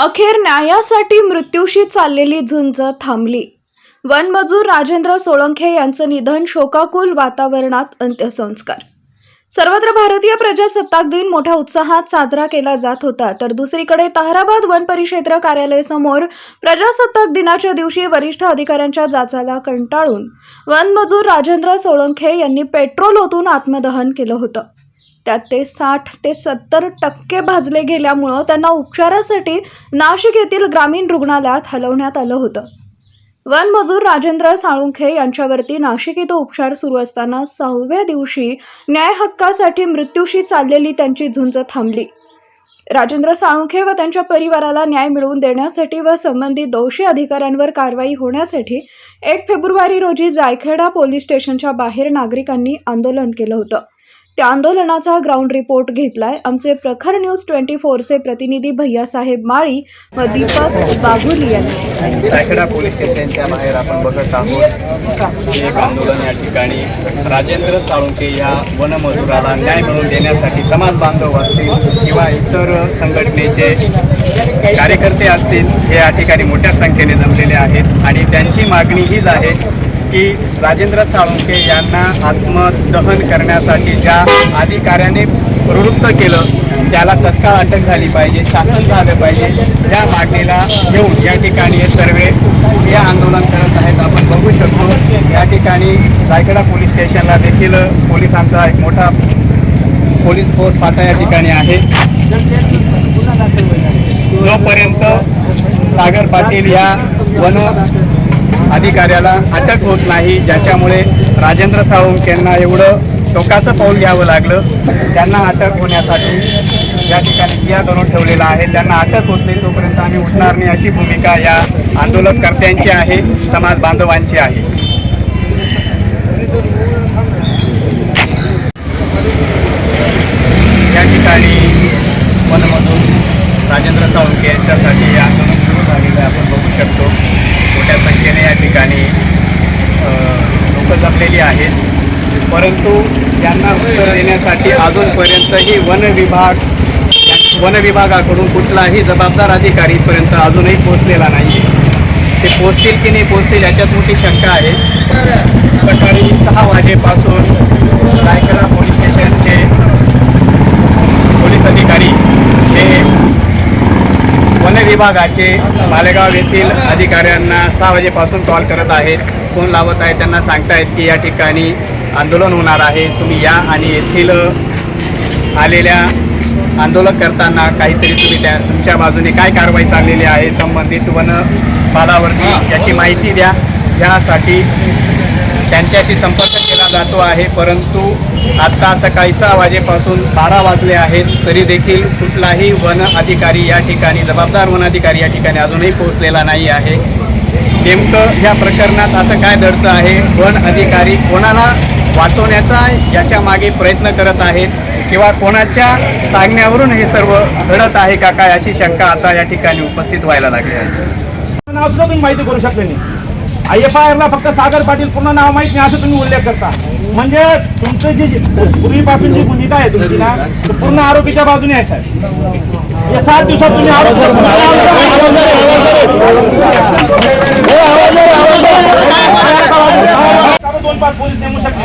अखेर न्यायासाठी मृत्यूशी चाललेली झुंज थांबली. वनमजूर राजेंद्र सोळंखे यांचं निधन शोकाकुल वातावरणात अंत्यसंस्कार. सर्वत्र भारतीय प्रजासत्ताक दिन मोठ्या उत्साहात साजरा केला जात होता. तर दुसरीकडे ताहराबाद वन परिक्षेत्र कार्यालयासमोर प्रजासत्ताक दिनाच्या दिवशी वरिष्ठ अधिकाऱ्यांच्या जाचाला कंटाळून वनमजूर राजेंद्र सोळंखे यांनी पेट्रोल ओतून आत्मदहन केलं होतं. त्यात ते साठ ते सत्तर टक्के भाजले गेल्यामुळं त्यांना उपचारासाठी नाशिक येथील ग्रामीण रुग्णालयात हलवण्यात आलं होतं. वनमजूर राजेंद्र साळुंखे यांच्यावरती नाशिक इथं उपचार सुरू असताना सहाव्या दिवशी न्याय हक्कासाठी मृत्यूशी चाललेली त्यांची झुंज थांबली. राजेंद्र साळुंखे व त्यांच्या परिवाराला न्याय मिळवून देण्यासाठी व संबंधित दोषी अधिकाऱ्यांवर कारवाई होण्यासाठी एक फेब्रुवारी रोजी जायखेडा पोलीस स्टेशनच्या बाहेर नागरिकांनी आंदोलन केलं होतं. त्या आंदोलनाचा ग्राउंड रिपोर्ट घेतलाय. आमचे प्रखर न्यूज ट्वेंटी फोरचे प्रतिनिधी भैयासाहेब माळी व दीपक बागुली यांनी. पोलीस स्टेशनच्या बाहेर आपण बघत आहोत एक आंदोलन या ठिकाणी राजेंद्र साळुंके या वनमजुराला न्याय मिळवून देण्यासाठी समाज बांधव असतील किंवा इतर संघटनेचे कार्यकर्ते असतील हे या ठिकाणी मोठ्या संख्येने जमलेले आहेत आणि त्यांची मागणी हीच आहे की राजेंद्र साळुंके यांना आत्मदहन करण्यासाठी ज्या अधिकाऱ्याने प्रवृत्त केलं त्याला तत्काळ अटक झाली पाहिजे शासन झालं पाहिजे. या मागणीला घेऊन या ठिकाणी हे सर्वे हे आंदोलन करत आहेत. आपण बघू शकतो या ठिकाणी रायगडा पोलीस स्टेशनला देखील पोलिसांचा एक मोठा पोलीस फोर्स फाटा या ठिकाणी आहे. जोपर्यंत सागर पाटील या वन अधिकाऱ्याला अटक होत नाही ज्याच्यामुळे राजेंद्र साळुंके यांना एवढं टोकाचं पाऊल घ्यावं लागलं. त्यांना अटक होण्यासाठी या ठिकाणी क्रिया करून ठेवलेला आहे. त्यांना अटक होत नाही तोपर्यंत आम्ही उठणार नाही अशी भूमिका या आंदोलनकर्त्यांची आहे समाज बांधवांची आहे. या ठिकाणी वनमधून राजेंद्र साळुंके यांच्यासाठी हे आंदोलन सुरू झालेलं आहे आपण बघू शकतो मोठ्या संख्येने या ठिकाणी लोक जमलेली आहेत. परंतु यांना उत्तर देण्यासाठी अजूनपर्यंतही वन विभाग वन विभागाकडून कुठलाही जबाबदार अधिकारी इथपर्यंत अजूनही पोहोचलेला नाही आहे ते पोचतील की नाही पोचतील याच्यात मोठी शंका आहे. सकाळी सहा वाजेपासून रायगडा पोलीस स्टेशनचे पोलीस अधिकारी विभागाचे मालेगाव येथील अधिकाऱ्यांना सहा वाजेपासून कॉल करत आहेत. फोन लावत आहेत. त्यांना सांगतायत की या ठिकाणी आंदोलन होणार आहे. तुम्ही या आणि येथील आलेल्या आंदोलन करताना काहीतरी तुम्ही त्या तुमच्या बाजूने काय कारवाई चाललेली आहे? संबंधित वन पालावरती याची माहिती द्या. यासाठी त्यांच्याशी संपर्क जातो आहे परंतु आत्ता सकाळी सहा वाजेपासून बारा वाजले आहेत तरी देखील कुठलाही वन अधिकारी या ठिकाणी जबाबदार वन अधिकारी या ठिकाणी अजूनही पोहोचलेला नाही आहे. नेमकं या प्रकरणात असं काय दडतं आहे? वन अधिकारी कोणाला वाचवण्याचा याच्या मागे प्रयत्न करत आहेत किंवा कोणाच्या सांगण्यावरून हे सर्व घडत आहे का काय अशी शंका आता या ठिकाणी उपस्थित व्हायला लागली आहे. माहिती करू शकले नाही. एफ आय आरला फक्त सागर पाटील पूर्ण नाव माहीत नाही असं तुम्ही उल्लेख करता म्हणजे तुमचं जी पूर्वीपासून जी भूमिका आहे तुमची ना पूर्ण आरोपीच्या बाजूने आहे साहेब या सात दिवसात तुम्ही आरोप दोन पाच पोलीस नेमू शकले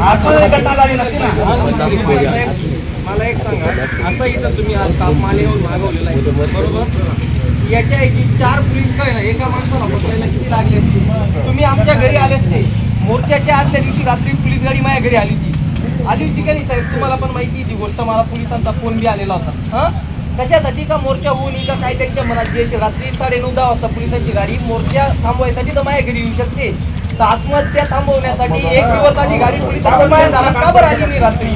आत्महत्या घटना झाली नसती ना मला एक सांगा आता इथं तुम्ही आज काम मालेगाव मागवलेला आहे. बरोबर? याच्या ऐकी चार पोलीस काय ना एका माणसाला पकडायला किती लागले? असते? तुम्ही आमच्या घरी आले असते मोर्चाच्या आदल्या दिवशी रात्री पोलीस गाडी माझ्या घरी आली होती. आली होती का नाही साहेब? तुम्हाला पण माहिती ती गोष्ट. मला पोलिसांचा फोन बी आलेला होता. हां? कशासाठी का मोर्चा होऊन का काय त्यांच्या मनात जे रात्री साडे नऊ दहा वाजता पोलिसांची गाडी मोर्चा थांबवायसाठी तर माझ्या घरी येऊ शकते. तर आत्महत्या थांबवण्यासाठी एक दिवस आधी गाडी पोलिसांच्या माझ्या दारात का बरं आली नाही रात्री?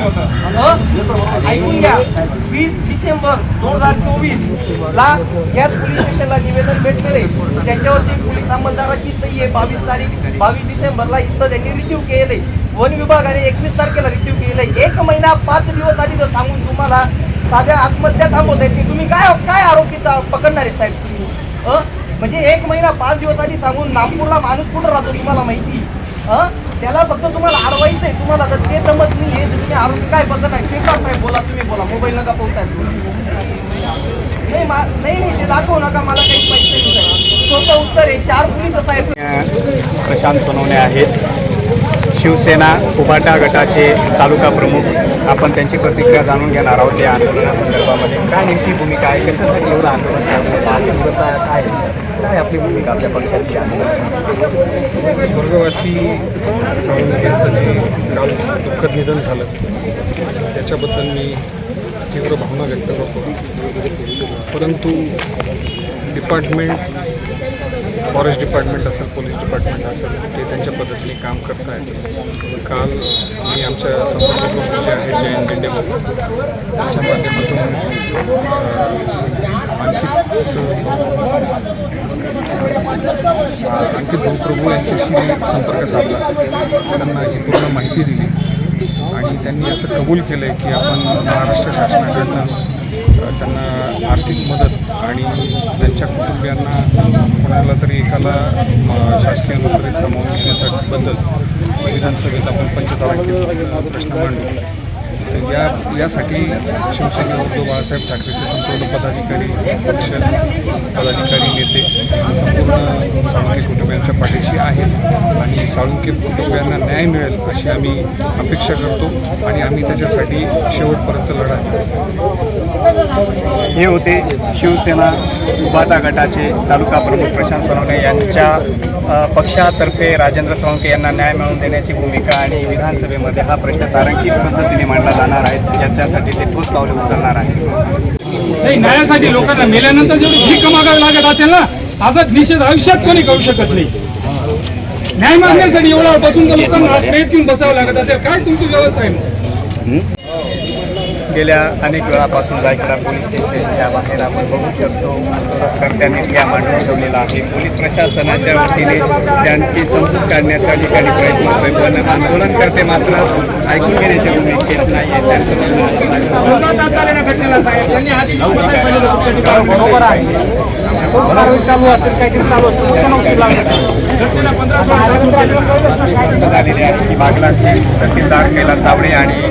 होतं? ऐकून घ्या. वीस डिसेंबर दोन हजार चोवीस ला याच पोलीस स्टेशनला निवेदन भेटलेले त्याच्यावरती पोलीस अंमलदाराची सही आहे. बावीस तारीख बावीस डिसेंबरला इथं त्यांनी रिसिव्ह केले वन विभागाने एकवीस तारखेला रिसिव्ह केले एक महिना पाच दिवस आधी जर सांगून तुम्हाला साध्या आत्महत्या थांबवत आहे की तुम्ही काय काय आरोपी पकडणार आहेत साहेब तुम्ही? म्हणजे एक महिना पाच दिवस आधी सांगून नागपूरला माणूस कुठं राहतो तुम्हाला माहिती? त्याला फक्त तुम्हाला अडवायचं आहे तुम्हाला तर ते जमत नाही आहे तुम्ही आरोग्य काय बघत आहे? शेखर साहेब बोला तुम्ही बोला मोबाईल नका पोहोचायला नाही नाही नाही ते दाखवू नका मला काही पैसे नाही सोपं उत्तर आहे चार पोलीस साहेब. प्रशांत सोनवणे आहेत. शिवसेना उभाटा गटाचे तालुका प्रमुख आपण त्यांची प्रतिक्रिया जाणून घेणार आहोत या आंदोलनासंदर्भामध्ये. काय नेमकी भूमिका आहे? कशासाठी एवढं आंदोलन आहे? काय काय आपली भूमिका आपल्या पक्षाची आंदोलन स्वर्गवासी साळुंखेचं जे काल दुःखद निधन झालं त्याच्याबद्दल मी तीव्र भावना व्यक्त करतो. परंतु डिपार्टमेंट फॉरेस्ट डिपार्टमेंट असेल पोलीस डिपार्टमेंट असेल ते त्यांच्या पद्धतीने काम करत आहेत. काल मी आमच्या संपर्क जे आहेत जैन डेंडे त्यांच्या माध्यमातून अंकित अंकित भाऊप्रभू यांच्याशी संपर्क साधला. त्यांना ही पूर्ण माहिती दिली. आणि त्यांनी असं कबूल केलं आहे की आपण महाराष्ट्र शासनाकडनं त्यांना आर्थिक मदत आणि त्यांच्या कुटुंबियांना कोणाला तरी एकाला शासकीय नोकरीत सामावून घेण्यासाठी बद्दल विधानसभेत आपण पंचतारांकित प्रश्न मांडू तर या यासाठी शिवसेना उद्धव बाळासाहेब ठाकरेचे संपूर्ण पदाधिकारी पक्ष पदाधिकारी नेते संपूर्ण साळुंके कुटुंबियांच्या पाठीशी आहेत आणि साळुंके कुटुंबियांना न्याय मिळेल अशी आम्ही अपेक्षा करतो आणि आम्ही त्याच्यासाठी शेवटपर्यंत लढा हे होते शिवसेना उभाटा गटाचे तालुका प्रमुख प्रशांत सोनवणे यांच्या पक्षातर्फे राजेंद्र सोळंके यांना न्याय मिळवून देण्याची भूमिका आणि विधानसभेमध्ये हा प्रश्न तारांकित पद्धतीने मांडला जाणार आहे याच्यासाठी ते ठोस पावले उचलणार आहेत. न्यायासाठी लोकांना मेल्यानंतर जेवढी भीक मागावी लागत असेल ना असा निषेध आयुष्यात कोणी करू शकत नाही. न्याय मागण्यासाठी एवढा बसून जर लोकांना पेट घेऊन बसावं लागत असेल काय तुमची व्यवस्था आहे? गेल्या अनेक वेळापासून जायकरा पोलीस स्टेशनच्या बाहेर आपण बघू शकतो. आंदोलनकर्त्यांनी त्या मांडून ठेवलेला आहे. पोलीस प्रशासनाच्या वतीने त्यांची समजूत काढण्याचा ठिकाणी प्रयत्न होतोय. पण आंदोलनकर्ते मात्र ऐकून घेण्याच्या भूमिकेत नाही आहे त्यांचं झालेले आहे. तहसीलदार कैलास तावडे आणि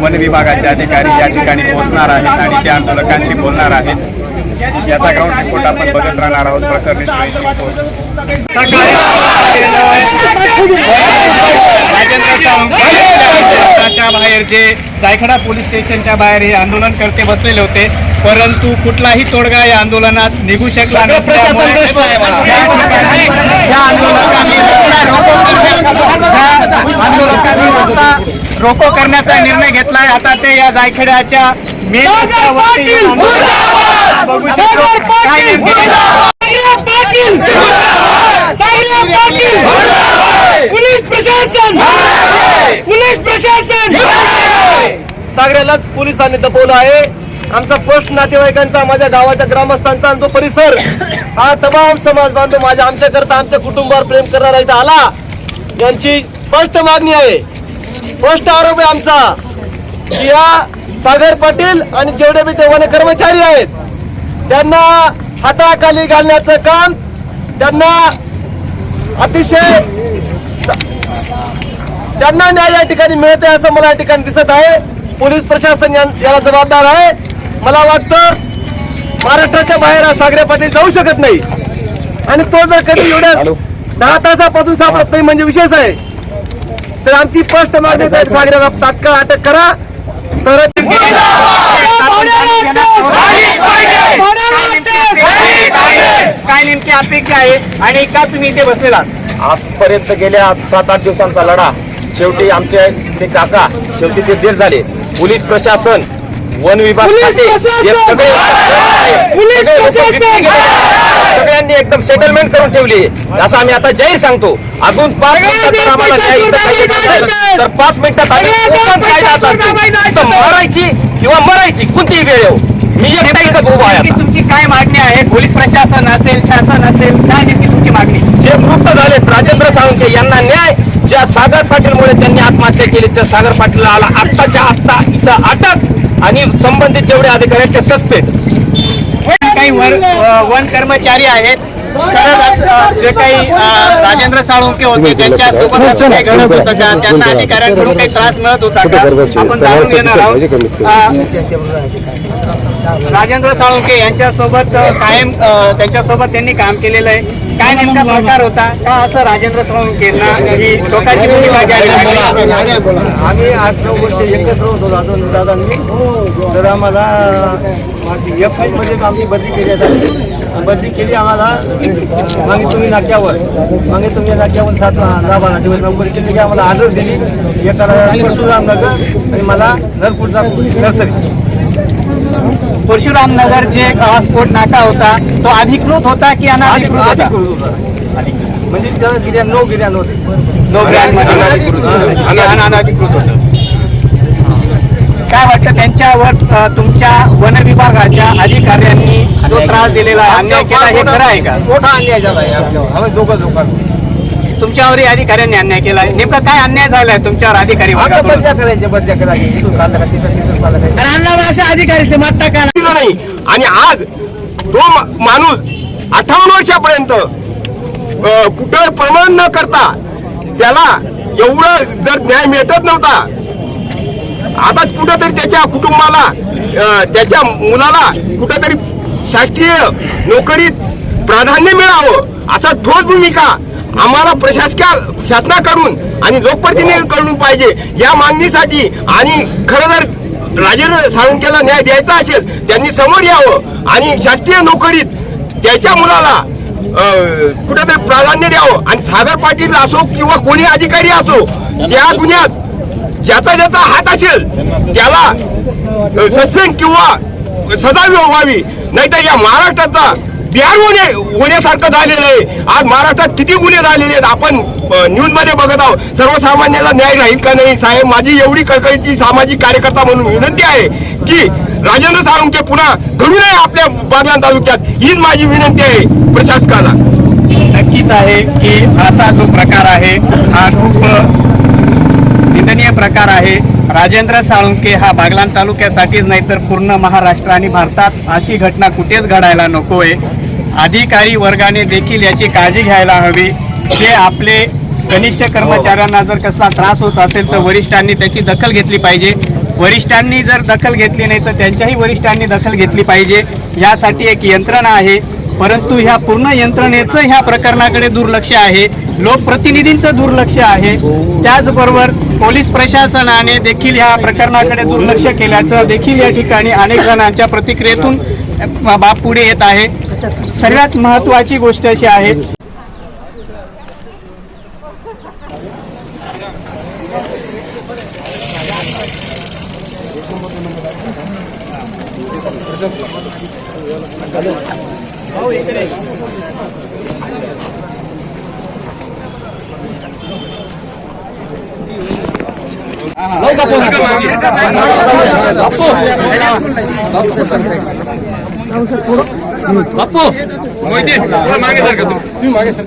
वन विभागाचे अधिकारी या ठिकाणी पोहोचणार आहेत आणि त्या आंदोलकांशी बोलणार आहेत. याचा ग्राउंड रिपोर्ट आपण बघत राहणार आहोत. प्रकरणी राजेंद्र सावंतच्या बाहेर जे जायखडा पोलीस स्टेशनच्या बाहेर हे आंदोलनकर्ते बसलेले होते. परंतु कुठलाही तोडगा या आंदोलनात निघू शकला आंदोलकांनी रोको करण्याचा निर्णय घेतलाय. आता ते या जायखेड्याच्या मेन रस्त्यावरती येऊन आंदोलन बघू शकतो. काय नेमके पोलीस प्रशासन! पोलीस प्रशासन! सागऱ्यालाच पोलिसांनी दबवलं आहे. आमचा पोस्ट नातेवाईकांचा माझ्या गावाच्या ग्रामस्थांचा जो परिसर हा तमाम समाज बांधव माझ्या आमच्याकरता आमच्या कुटुंबावर प्रेम करणारा इथं आला. यांची स्पष्ट मागणी आहे. स्पष्ट आरोप आहे आमचा. की या सागर पाटील आणि जेवढे बी ते वन कर्मचारी आहेत त्यांना हाताखाली घालण्याचं काम त्यांना अतिशय त्यांना न्याय या ठिकाणी मिळत आहे असं मला या ठिकाणी दिसत आहे. पोलीस प्रशासन याला जबाबदार आहे. मला वाटतं महाराष्ट्राच्या बाहेर सागरे पाटील जाऊ शकत नाही. आणि तो जर कधी एवढ्या दहा तासापासून सापडत नाही म्हणजे विशेष आहे. तर आमची स्पष्ट मागणी आहे सागऱ्याला तात्काळ अटक करा. तर काय नेमकी अपेक्षा आहे आणि का तुम्ही इथे बसलेला आजपर्यंत गेल्या सात आठ दिवसांचा लढा. शेवटी आमचे ते काका शेवटी ते देर झाले. पोलीस प्रशासन वन विभाग. सगळ्यांनी एकदम सेटलमेंट करून ठेवली. असं आम्ही आता जाहीर सांगतो. अजून पाच तर पाच मिनिटात मारायची किंवा मरायची कोणतीही वेळ येऊ. मी एकटा इथं उभा आहे. तुमची काय मागणी आहे? पोलीस प्रशासन असेल शासन असेल काय नेमकी तुमची मागणी? जे मृत झालेत राजेंद्र साळुंके यांना न्याय ज्या सागर पाटीलमुळे त्यांनी आत्महत्या केली त्या सागर पाटीलला आत्ताच्या आत्ता इथं अटक. आणि संबंधित जेवढे अधिकारी आहेत ते सस्पेंड काही वर वन कर्मचारी आहेत. खरंच जे काही राजेंद्र साळुंके होते त्यांच्यासोबत असं काही घडत होतं का त्यांना अधिकाऱ्यांकडून काही त्रास मिळत होता का? आपण जाणून घेणार आहोत. राजेंद्र साळुंके यांच्यासोबत कायम त्यांच्यासोबत त्यांनी काम केलेलं आहे. काय नेमका प्रकार होता? का असं राजेंद्र साळुंकेंना ही टोकाची भूमिका घ्यावी आम्ही आठ नऊ वर्ष एकत्र होतो दादा दादांनी. तर आम्हाला एफमध्ये आमची बदली केली आहे बदली केली आम्हाला. मागे तुम्ही नाक्यावर. मागे तुम्ही नाक्यावर सात दहा दिवस नोकरी केली की आम्हाला आदर दिली. एकाला परशुराम नगर आणि मला नरपूरचा नर्सरी. परशुराम नगर जे अं, स्फोट नाका होता तो अधिकृत होता की अनाधिकृत होता? म्हणजे त्याला गिर्या नो गिर्या नव्हते अनाधिकृत. होतं. काय वाटतं त्यांच्यावर तुमच्या वन विभागाच्या अधिकाऱ्यांनी जो त्रास दिलेला अन्याय केला हे खरं आहे का? मोठा अन्याय झाला आहे आपल्यावर आम्ही दोघं दोघांना तुमच्यावरही अधिकाऱ्यांनी अन्याय केला आहे नेमका काय अन्याय झालाय तुमच्यावर अधिकारी आमच्या वर्गाकडून? बदल्या करायच्या बदल्या करायची. इथून चाललं का तिथं तिथून चाललं का? दिलं नाही आणि आज तो मा- माणूस अठ्ठावन्न वर्षापर्यंत अ, कुठं प्रमाण न करता त्याला एवढं जर न्याय भेटत नव्हता आता कुठंतरी त्याच्या कुटुंबाला अ, त्याच्या मुलाला कुठंतरी शासकीय नोकरीत प्राधान्य मिळावं असा ठोस भूमिका आम्हाला प्रशासका शासनाकडून आणि लोकप्रतिनिधीकडून पाहिजे. या मागणीसाठी आणि खरं जर राजेंद्र साळुंकेला न्याय द्यायचा असेल त्यांनी समोर यावं. आणि शासकीय नोकरीत त्याच्या मुलाला कुठेतरी प्राधान्य द्यावं. आणि सागर पाटील असो किंवा कोणी अधिकारी असो त्या गुन्ह्यात ज्याचा ज्याचा हात असेल त्याला सस्पेंड किंवा सजा व्हावी. नाहीतर या महाराष्ट्राचा बिहार होणे होण्यासारखं झालेलं आहे. आज महाराष्ट्रात किती गुन्हे झालेले आहेत? आपण न्यूजमध्ये बघत आहोत. सर्वसामान्याला न्याय राहील का नाही? साहेब माझी एवढी कळकळीची सामाजिक कार्यकर्ता म्हणून विनंती आहे की राजेंद्र साळुंके पुन्हा घडू नये आपल्या बागलाण तालुक्यात. हीच माझी विनंती आहे प्रशासकाला. नक्कीच आहे की असा जो प्रकार आहे हा खूप निंदनीय प्रकार आहे. राजेंद्र साळुंके हा बागलान तालुक्यासाठीच नाही तर पूर्ण महाराष्ट्र आणि भारतात अशी घटना कुठेच घडायला नकोय. अधिकारी वर्गाने देखील याची काळजी घ्यायला हवी. जे आपले कनिष्ठ कर्मचाऱ्यांना जर कसला त्रास होत असेल तर वरिष्ठांनी त्याची दखल घेतली पाहिजे. वरिष्ठांनी जर दखल घेतली नाही तर त्यांच्याही वरिष्ठांनी दखल घेतली पाहिजे. यासाठी एक यंत्रणा आहे. परंतु ह्या पूर्ण यंत्रणेचं ह्या प्रकरणाकडे दुर्लक्ष आहे. लोकप्रतिनिधींचं दुर्लक्ष आहे. त्याचबरोबर पोलीस प्रशासनाने देखील ह्या प्रकरणाकडे दुर्लक्ष केल्याचं देखील या ठिकाणी अनेक जणांच्या प्रतिक्रियेतून बाब पुढे येत आहे. सगळ्यात महत्वाची गोष्ट अशी आहे. थोडं बापू मोहिते मागे जर का तुम्ही मागे सर